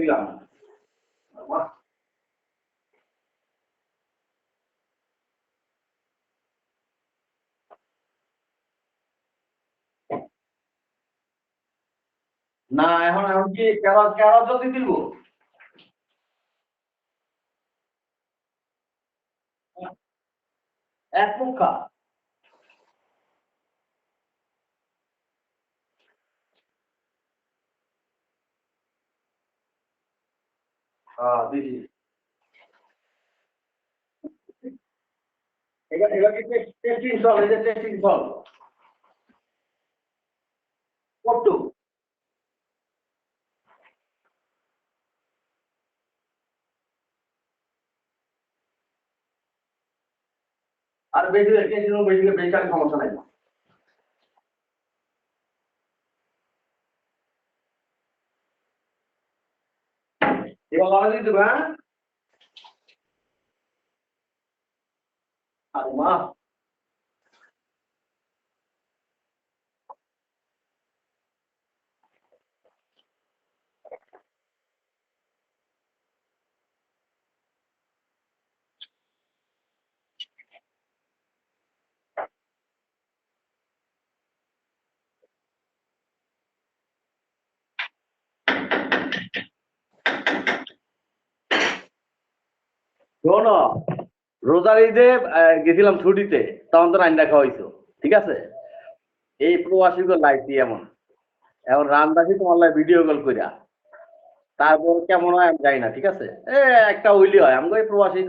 দিলাম। না এখন এখন কি কেওড়া কেওড়া জলদি দিব? এক মুখা। হ্যাঁ দিদি এবার এবার কি টেস্টিং সল যে টেস্টিং সল কত আর বেশি বেশি বেশি সমস্যা নাই। வாதிடுவேன் அதுமா? শোনো, রোজার ঈদে গেছিলাম ছুটিতে, তখন তো রান্না খাওয়াইছো ঠিক আছে? এই প্রবাসী লাইফ এমন। এখন রান্নাছি তোমার লাই ভিডিও কল কইরা, তারপর কেমন হয় আমি জানি না, ঠিক আছে? এ, একটা ওইলি হয় এই প্রবাসী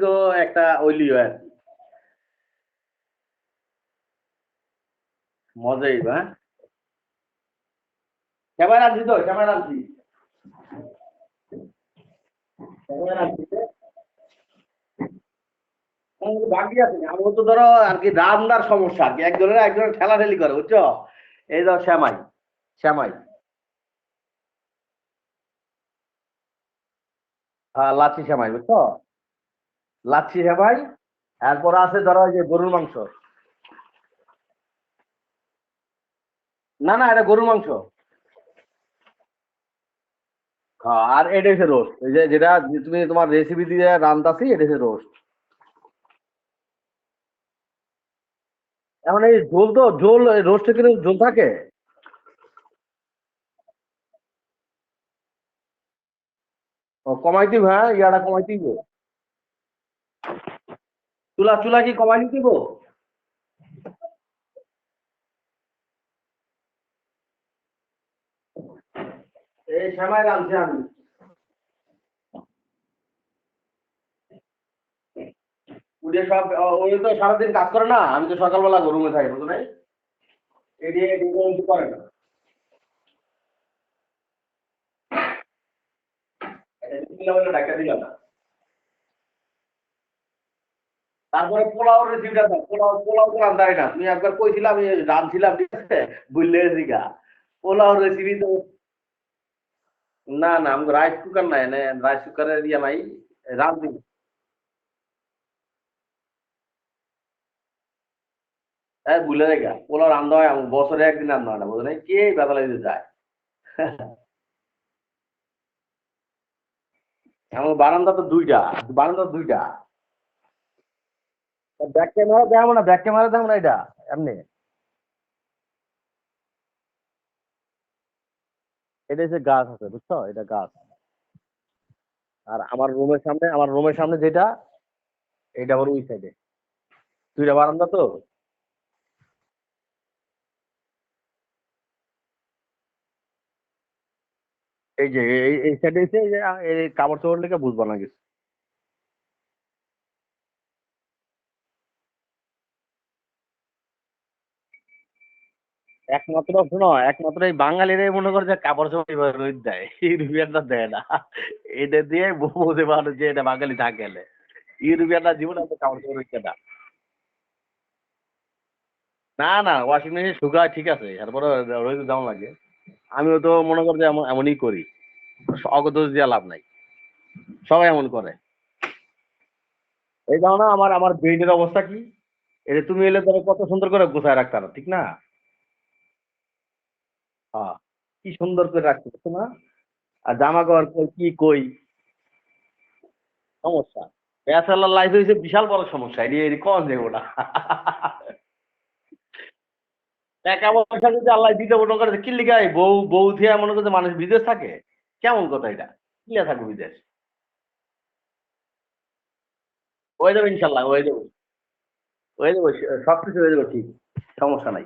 একটা ওইলি হয় আর কি। মজাই হ্যাঁ? ক্যামেরা আনছি তো ক্যামেরা আনছি। ক্যামেরা আনছি বাকি আছে, আমার তো ধরো আর কি রান্নার সমস্যা আর কি। একজনের একজনের করে, বুঝছ? এই শ্যামাই শ্যামাই। হ্যাঁ লাচ্ছি শ্যামাই, বুঝছ? লাচ্ছি শ্যামাই, এরপর আছে ধরো যে গরুর মাংস। না না, এটা গরুর মাংস। হ্যাঁ আর এটা হচ্ছে রোস্ট যেটা তুমি তোমার রেসিপি দিয়ে রান্তাছি এটা হচ্ছে রোস্ট এখন এই ঝোল তো, ঝোল রোস্টে কিন্তু ঝোল থাকে? কমাই দিব হ্যাঁ? ইয়াটা কমাই দিব। চুলা চুলা কি কমাই দিব? এই সময় রাঁধছি আমি। উঠে সব ওই তো সারাদিন কাজ করে না, আমি তো সকালবেলা গরমে থাকি বুঝো নাই এটি করে না। তারপরে পোলাও রেসিপিটা পোলাও পোলাও তো রান্ধাই না। তুমি একবার কইছিলাম, আমি রাঁধছিলাম ঠিক আছে? বুঝলে জিগা। পোলাও রেসিপি তো না না, আমাকে রাইস কুকার নাই রাইস কুকারের ইয়ে নাই রাঁধি হ্যাঁ রেখা রান্ধা হয় বছরে একদিন রান্ধা হয় না, বুঝলে? কে লাগিতে যায় আমার বারান্দা তো দুইটা, বারান্দা দুইটা। এটা, এমনি। গাছ আছে, বুঝছ? এটা গাছ। আর আমার রুমের সামনে, আমার রুমের সামনে যেটা এটা আবার ওই সাইডে দুইটা বারান্দা তো? এই যে, এই এই সাইডে এসে এই যে এই কাপড় চোপড় লেগে বুঝব না কিছু। একমাত্র শোনো, একমাত্র এই বাঙালিরাই মনে করে কাপড় চোপড় রোদ দেয়। ইউরোপিয়ানরা দেয় না। এটা দিয়ে বোঝে মানুষ যে এটা বাঙালি থাকে ইউরোপিয়ানরা জীবনে এত কাপড় চোপড় রোদ না। না না ওয়াশিং মেশিন শুকায় ঠিক আছে তারপরে রোদ দাম লাগে। আমিও তো মনে করি এমন, এমনই করি। অগদোষ দিয়ে লাভ নাই। সবাই এমন করে। এই না আমার আমার বেডের অবস্থা কি? এটা তুমি এলে ধরো কত সুন্দর করে গোছায় রাখতে ঠিক না? হ্যাঁ কি সুন্দর করে রাখতে পারছ না? আর জামা কাপড় কই কি কই? সমস্যা। ব্যাচেলার লাইফ হয়েছে বিশাল বড় সমস্যা। এটি কম দেবো না। টাকা পয়সা যদি আল্লাহ দিতে মনে করে কি লিখায় বউ বউ থেকে মনে করছে মানুষ বিদেশ থাকে। কেমন কথা এটা? কি লিখা বিদেশ? হয়ে যাবে ইনশাল্লাহ, হয়ে যাবে। হয়ে যাবে সব হয়ে যাবে ঠিক, সমস্যা নাই।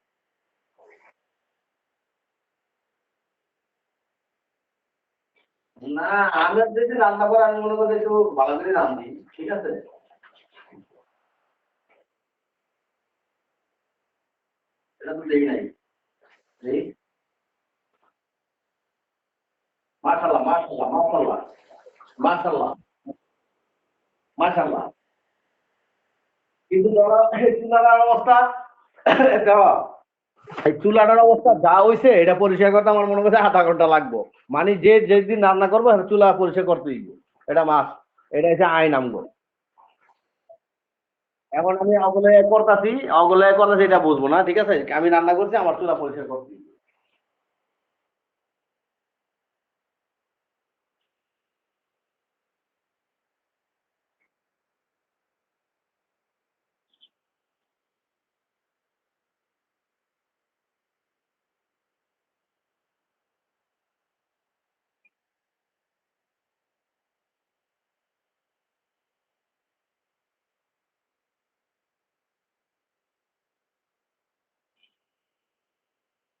না আমি যদি রান্না করে, আমি মনে করি একটু ভালো করে রান্ধি ঠিক আছে? এটা তো দেই নাই। মাশাল্লাহ মাশাল্লাহ মাশাল্লাহ মাশাল্লাহ মাশাল্লাহ কিন্তু চুলাটার অবস্থা দেওয়া চুলাটার অবস্থা যা হয়েছে এটা পরিষ্কার করতে আমার মনে করছে আধা ঘণ্টা লাগবো মানে যে যেদিন রান্না করব চুলা পরিষ্কার করতে। এটা মাছ এটা হচ্ছে আইন আমগো এখন আমি অগলে করতাছি, অগলে করতেছি এটা বুঝব না, ঠিক আছে আমি রান্না করছি, আমার চুলা পরিষ্কার করতে। চুলা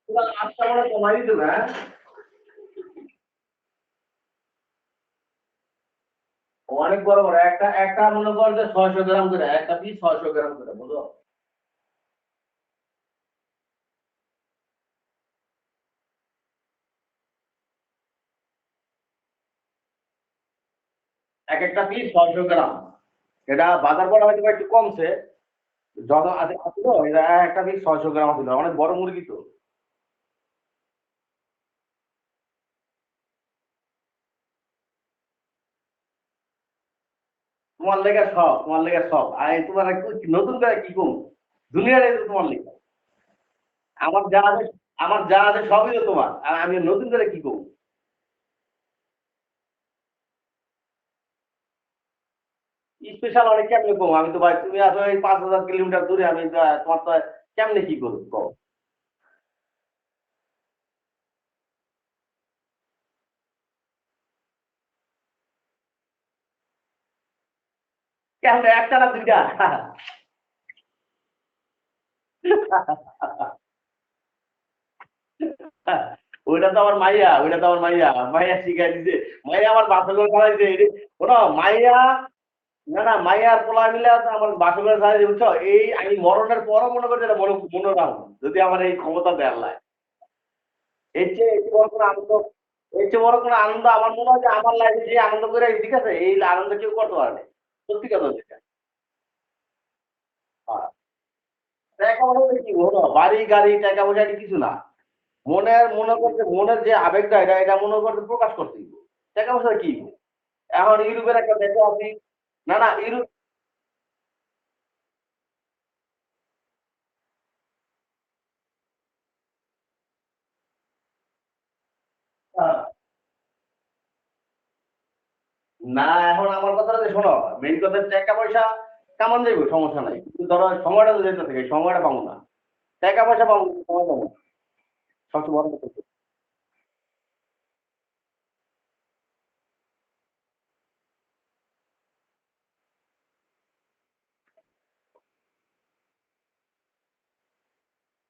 হ্যাঁ? অনেক বড় বড়, একটা একটা মনে কর যে ছয়শো গ্রাম করে, একটা পিস ছয়শো গ্রাম করে এক একটা পিস ছয়শো গ্রাম। এটা বাজার করা হয়তো একটু কমছে। যত আছে আছিল এটা একটা পিস ছয়শো গ্রাম আছিল অনেক বড় মুরগি তো। তোমার লেগে সব, তোমার লেগে সব। আর তোমার নতুন করে কি কম? দুনিয়ার এই তোমার লেগে আমার যা আছে, আমার যা আছে সবই তো তোমার। আর আমি নতুন করে কি করব স্পেশাল অনেক কেমনে কম? আমি তো ভাই, তুমি আসো এই পাঁচ হাজার কিলোমিটার দূরে, আমি তোমার তো কেমনে কি করব? কেমনে একটা না দুইটা? ওইটা তো আমার মাইয়া, ওইটা তো আমার মাইয়া। মাইয়া শিখাই দিছে। মাইয়া আমার শোনো, মাইয়া, না না পোলা মিলে আমার বাসা করে খাওয়াইছে বুঝছ? এই আমি মরণের পরও মনে করছি এটা মনে মনে রাখব যদি আমার এই ক্ষমতা দেয় আল্লাহ এর চেয়ে চেয়ে বড় কোনো আনন্দ, এর চেয়ে বড় কোনো আনন্দ আমার মনে হয় যে আমার লাইফে যে আনন্দ করে, ঠিক আছে? এই আনন্দ কেউ করতে পারে সত্যি কথা যেটা। হ্যাঁ। টাকা পয়সা কি হলো বাড়ি, গাড়ি, টাকা পয়সা কিছু না। মনের, মনে করতে, মনের যে আবেগটা, এটা এটা মনে করতে প্রকাশ করতে টাকা পয়সা কি? এখন ইউরোপের একটা দেখো আপনি, না না ইউরোপ না, এখন আমার কথাটা যে শোনো মেইন কথা টাকা পয়সা কামান দেবো সমস্যা নাই কিন্তু ধরো সময়টা যেতে থাকে, সময়টা পাবো না টাকা পয়সা পাবো, সময় পাবো। সবচেয়ে বড় কথা